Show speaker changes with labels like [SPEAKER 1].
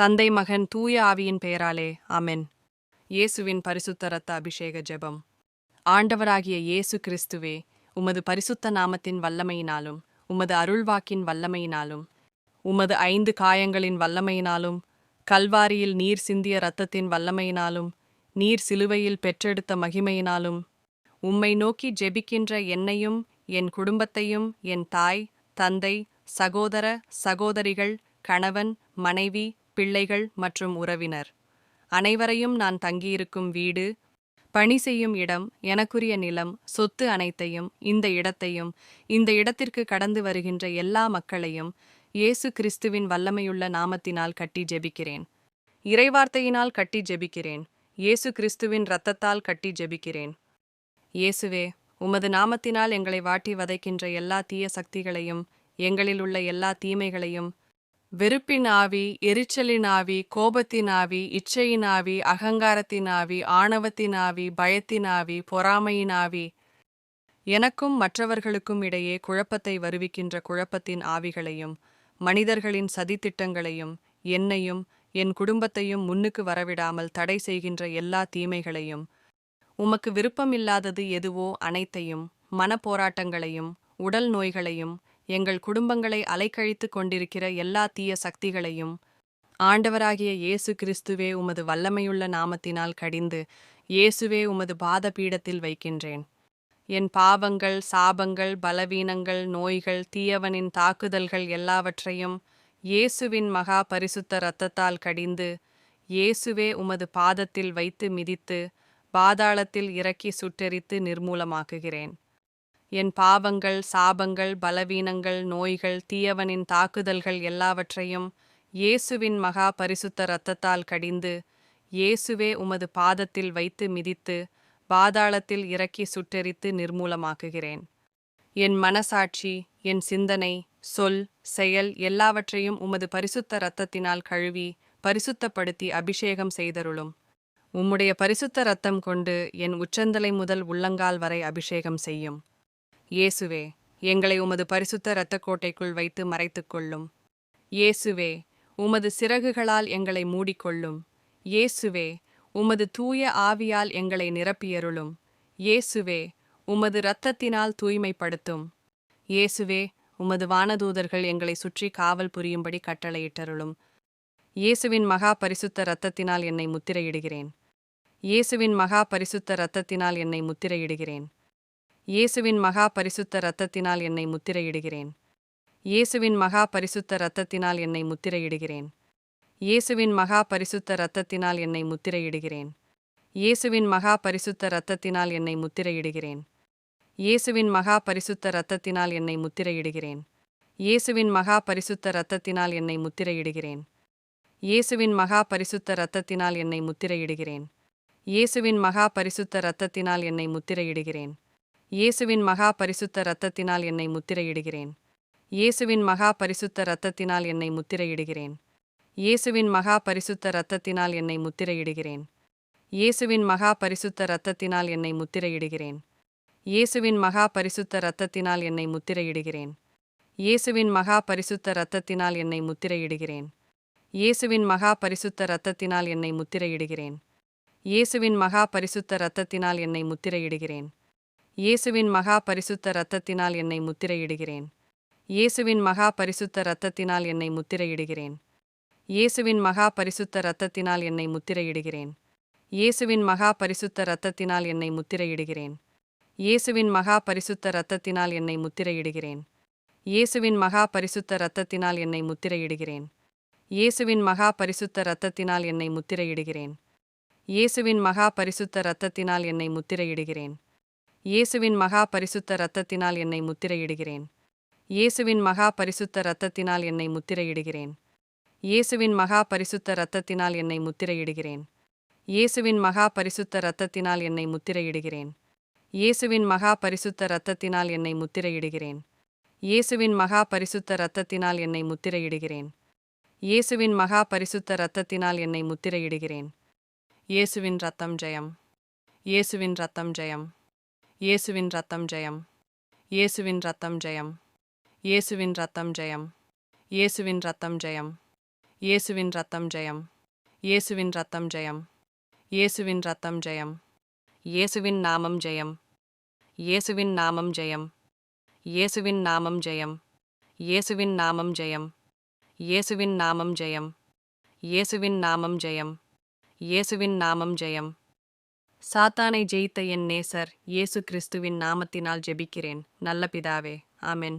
[SPEAKER 1] தந்தை மகன் தூய ஆவியின் பெயராலே அமென் இயேசுவின் பரிசுத்த ரத்த அபிஷேக ஜெபம். ஆண்டவராகிய இயேசு கிறிஸ்துவே உமது பரிசுத்த நாமத்தின் வல்லமையினாலும் உமது அருள்வாக்கின் வல்லமையினாலும் உமது ஐந்து காயங்களின் வல்லமையினாலும் கல்வாரியில் நீர் சிந்திய இரத்தத்தின் வல்லமையினாலும் நீர் சிலுவையில் பெற்றெடுத்த மகிமையினாலும் உம்மை நோக்கி ஜெபிக்கின்ற என்னையும் என் குடும்பத்தையும் என் தாய் தந்தை சகோதர சகோதரிகள் கணவன் மனைவி பிள்ளைகள் மற்றும் உறவினர். அனைவரையும் நான் தங்கியிருக்கும் வீடு பணி செய்யும் இடம் எனக்குரிய நிலம் சொத்து அனைத்தையும் இந்த இடத்தையும் இந்த இடத்திற்கு கடந்து வருகின்ற எல்லா மக்களையும் இயேசு கிறிஸ்துவின் வல்லமையுள்ள நாமத்தினால் கட்டி ஜெபிக்கிறேன். இறைவார்த்தையினால் கட்டி ஜெபிக்கிறேன். இயேசு கிறிஸ்துவின் இரத்தத்தால் கட்டி ஜெபிக்கிறேன். இயேசுவே உமது நாமத்தினால் எங்களை வாட்டி வதைக்கின்ற எல்லா தீய சக்திகளையும் எங்களில் உள்ள எல்லா தீமைகளையும் வெறுப்பின் ஆவி எரிச்சலின் ஆவி கோபத்தின் ஆவி இச்சையின் ஆவி அகங்காரத்தின் ஆவி ஆணவத்தின் ஆவி பயத்தின் ஆவி பொறாமையின் ஆவி. எனக்கும் மற்றவர்களுக்கும் இடையே குழப்பத்தை வருவிக்கின்ற குழப்பத்தின் ஆவிகளையும் மனிதர்களின் சதித்திட்டங்களையும் என்னையும் என் குடும்பத்தையும் முன்னுக்கு வரவிடாமல் தடை செய்கின்ற எல்லா தீமைகளையும் உமக்கு விருப்பமில்லாதது எதுவோ அனைத்தையும் மனப்போராட்டங்களையும் உடல் நோய்களையும் எங்கள் குடும்பங்களை அலைக்கழித்து கொண்டிருக்கிற எல்லா தீய சக்திகளையும் ஆண்டவராகிய இயேசு கிறிஸ்துவே உமது வல்லமையுள்ள நாமத்தினால் கடிந்து இயேசுவே உமது பாத பீடத்தில் வைக்கின்றேன். என் பாவங்கள் சாபங்கள் பலவீனங்கள் நோய்கள் தீயவனின் தாக்குதல்கள் எல்லாவற்றையும் இயேசுவின் மகா பரிசுத்த இரத்தத்தால் கடிந்து இயேசுவே உமது பாதத்தில் வைத்து மிதித்து பாதாளத்தில் இறக்கி சுட்டெரித்து நிர்மூலமாக்குகிறேன். என் பாவங்கள் சாபங்கள் பலவீனங்கள் நோய்கள் தீயவனின் தாக்குதல்கள் எல்லாவற்றையும் இயேசுவின் மகா பரிசுத்த இரத்தத்தால் கடிந்து இயேசுவே உமது பாதத்தில் வைத்து மிதித்து பாதாளத்தில் இறக்கி சுட்டெரித்து நிர்மூலமாக்குகிறேன். என் மனசாட்சி என் சிந்தனை சொல் செயல் எல்லாவற்றையும் உமது பரிசுத்த இரத்தத்தினால் கழுவி பரிசுத்தப்படுத்தி அபிஷேகம் செய்தருளும். உம்முடைய பரிசுத்த இரத்தம் கொண்டு என் உச்சந்தலை முதல் உள்ளங்கால் வரை அபிஷேகம் செய்யும். இயேசுவே எங்களை உமது பரிசுத்த இரத்த கோட்டைக்குள் வைத்து மறைத்து கொள்ளும் இயேசுவே உமது சிறகுகளால் எங்களை மூடிக்கொள்ளும். இயேசுவே உமது தூய ஆவியால் எங்களை நிரப்பியருளும். இயேசுவே உமது இரத்தத்தினால் தூய்மைப்படுத்தும். இயேசுவே உமது வானதூதர்கள் எங்களை சுற்றி காவல் புரியும்படி கட்டளையிட்டருளும். இயேசுவின் மகா பரிசுத்த இரத்தத்தினால் என்னை முத்திரையிடுகிறேன். இயேசுவின் மகா பரிசுத்த இரத்தத்தினால் என்னை முத்திரையிடுகிறேன். இயேசுவின் மகா பரிசுத்த இரத்தத்தினால் என்னை முத்திரையிடுகிறேன். இயேசுவின் மகா பரிசுத்த இரத்தத்தினால் என்னை முத்திரையிடுகிறேன். இயேசுவின் மகா பரிசுத்த இரத்தத்தினால் என்னை முத்திரையிடுகிறேன். இயேசுவின் மகா பரிசுத்த இரத்தத்தினால் என்னை முத்திரையிடுகிறேன். இயேசுவின் மகா பரிசுத்த இரத்தத்தினால் என்னை முத்திரையிடுகிறேன். இயேசுவின் மகா பரிசுத்த இரத்தத்தினால் என்னை முத்திரையிடுகிறேன். இயேசுவின் மகா பரிசுத்த இரத்தத்தினால் என்னை முத்திரையிடுகிறேன். இயேசுவின் மகா பரிசுத்த இரத்தத்தினால் என்னை முத்திரையிடுகிறேன். இயேசுவின் மகா பரிசுத்த இரத்தத்தினால் என்னை முத்திரையிடுகிறேன். இயேசுவின் மகா பரிசுத்த இரத்தத்தினால் என்னை முத்திரையிடுகிறேன். இயேசுவின் மகா பரிசுத்த இரத்தத்தினால் என்னை முத்திரையிடுகிறேன். இயேசுவின் மகா பரிசுத்த இரத்தத்தினால் என்னை முத்திரையிடுகிறேன். இயேசுவின் மகா பரிசுத்த இரத்தத்தினால் என்னை முத்திரையிடுகிறேன். இயேசுவின் மகா பரிசுத்த இரத்தத்தினால் என்னை முத்திரையிடுகிறேன். இயேசுவின் மகா பரிசுத்த இரத்தத்தினால் என்னை முத்திரையிடுகிறேன். இயேசுவின் மகா பரிசுத்த இரத்தத்தினால் என்னை முத்திரையிடுகிறேன். இயேசுவின் மகா பரிசுத்த இரத்தத்தினால் என்னை முத்திரையிடுகிறேன். இயேசுவின் மகா பரிசுத்த இரத்தத்தினால் என்னை முத்திரையிடுகிறேன். இயேசுவின் மகா பரிசுத்த இரத்தத்தினால் என்னை முத்திரையிடுகிறேன். இயேசுவின் மகா பரிசுத்த இரத்தத்தினால் என்னை முத்திரையிடுகிறேன். இயேசுவின் மகா பரிசுத்த இரத்தத்தினால் என்னை முத்திரையிடுகிறேன். இயேசுவின் மகா பரிசுத்த இரத்தத்தினால் என்னை முத்திரையிடுகிறேன். இயேசுவின் மகா பரிசுத்த இரத்தத்தினால் என்னை முத்திரையிடுகிறேன். இயேசுவின் மகா பரிசுத்த இரத்தத்தினால் என்னை முத்திரையிடுகிறேன். இயேசுவின் மகா பரிசுத்த இரத்தத்தினால் என்னை முத்திரையிடுகிறேன். இயேசுவின் மகா பரிசுத்த இரத்தத்தினால் என்னை முத்திரையிடுகிறேன். இயேசுவின் மகா பரிசுத்த இரத்தத்தினால் என்னை முத்திரையிடுகிறேன். இயேசுவின் மகா பரிசுத்த இரத்தத்தினால் என்னை முத்திரையிடுகிறேன். இயேசுவின் மகா பரிசுத்த இரத்தத்தினால் என்னை முத்திரையிடுகிறேன். இயேசுவின் மகா பரிசுத்த இரத்தத்தினால் என்னை முத்திரையிடுகிறேன். இயேசுவின் மகா பரிசுத்த இரத்தத்தினால் என்னை முத்திரையிடுகிறேன். இயேசுவின் ரத்தம் ஜெயம். இயேசுவின் ரத்தம் ஜெயம். இயேசுவின் ரத்தம் ஜெயம் இயேசுவின் ரத்தம் ஜெயம் இயேசுவின் ரத்தம் ஜெயம் இயேசுவின் ரத்தம் ஜெயம் இயேசுவின் ரத்தம் ஜெயம் இயேசுவின் ரத்தம் ஜெயம் இயேசுவின் ரத்தம் ஜெயம் இயேசுவின் நாமம் ஜெயம் இயேசுவின் நாமம் ஜெயம் இயேசுவின் நாமம் ஜெயம் இயேசுவின் நாமம் ஜெயம் இயேசுவின் நாமம் ஜெயம் இயேசுவின் நாமம் ஜெயம் இயேசுவின் நாமம் ஜெயம் சாத்தானை ஜெயித்த என் நேசர் இயேசு கிறிஸ்துவின் நாமத்தினால் ஜெபிக்கிறேன். நல்ல பிதாவே ஆமென்.